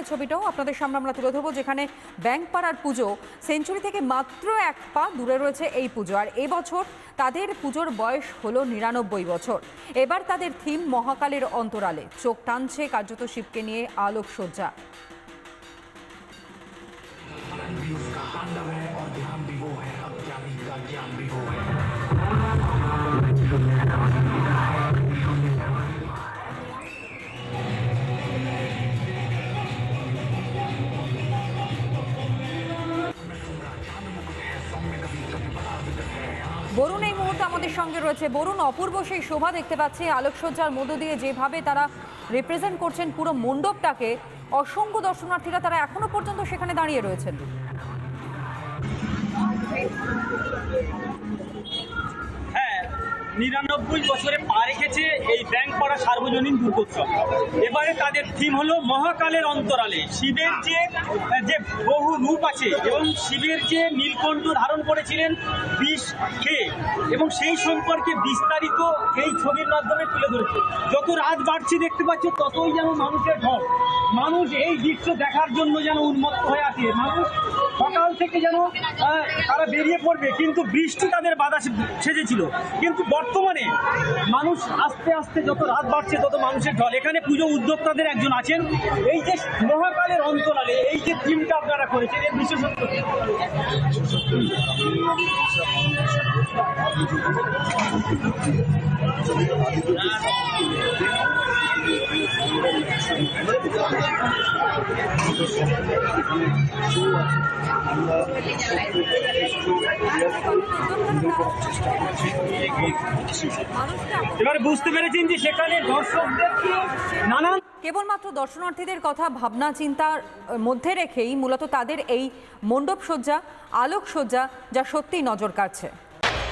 পরের ছবিটাও আপনাদের সামনে আমরা তুলে ধরবো, যেখানে ব্যাংক পাড়ার পুজো সেঞ্চুরি থেকে মাত্র এক পা দূরে রয়েছে এই পুজো। আর এবছর তাদের পুজোর বয়স হলো নিরানব্বই বছর। এবার তাদের থিম মহাকালের অন্তরালে। চোখ টানছে কার্যত শিবকে নিয়ে আলোকসজ্জা। বরুণ এই মুহূর্তে আমাদের সঙ্গে রয়েছে। বরুণ, অপূর্ব সেই শোভা দেখতে পাচ্ছি। আলোকসজ্জার মধ্য দিয়ে যেভাবে তারা রিপ্রেজেন্ট করছেন পুরো মণ্ডপটাকে, অসংখ্য দর্শনার্থীরা তারা এখনও পর্যন্ত সেখানে দাঁড়িয়ে রয়েছেন। নিরানব্বই বছরে পা রেখেছে এই ব্যাংক পাড়া সার্বজনীন দুর্গোৎসব। এবারে তাদের থিম হলো মহাকালের অন্তরালে। শিবের যে যে বহু রূপ আছে এবং শিবের যে নীলকণ্ঠ ধারণ করেছিলেন বিষ খেয়ে এবং সেই সম্পর্কে বিস্তারিত এই ছবির মাধ্যমে তুলে ধরেছে। যত রাত বাড়ছে দেখতে পাচ্ছ, ততই যেন মানুষের ঢল। মানুষ এই দৃশ্য দেখার জন্য যেন উন্মত্ত হয়ে আছে। মানুষ থেকে যেন তারা বেরিয়ে পড়বে। কিন্তু বৃষ্টি তাদের বাধা সেজেছিল। কিন্তু বর্তমানে মানুষ আস্তে আস্তে যত রাত বাড়ছে, তত মানুষের ঢল এখানে পুজো উদ্যোক্তাদের একজন আছেন। এই যে মহাকালের অন্তরালে, এই যে থিমটা আপনারা করেছেন, এর বিশেষত্ব? বুঝতে পেরেছেন যে সেখানে নানান কেবলমাত্র দর্শনার্থীদের কথা ভাবনা, চিন্তার মধ্যে রেখেই মূলত তাদের এই মণ্ডপ সজ্জা আলোকসজ্জা যা সত্যিই নজর কাড়ছে।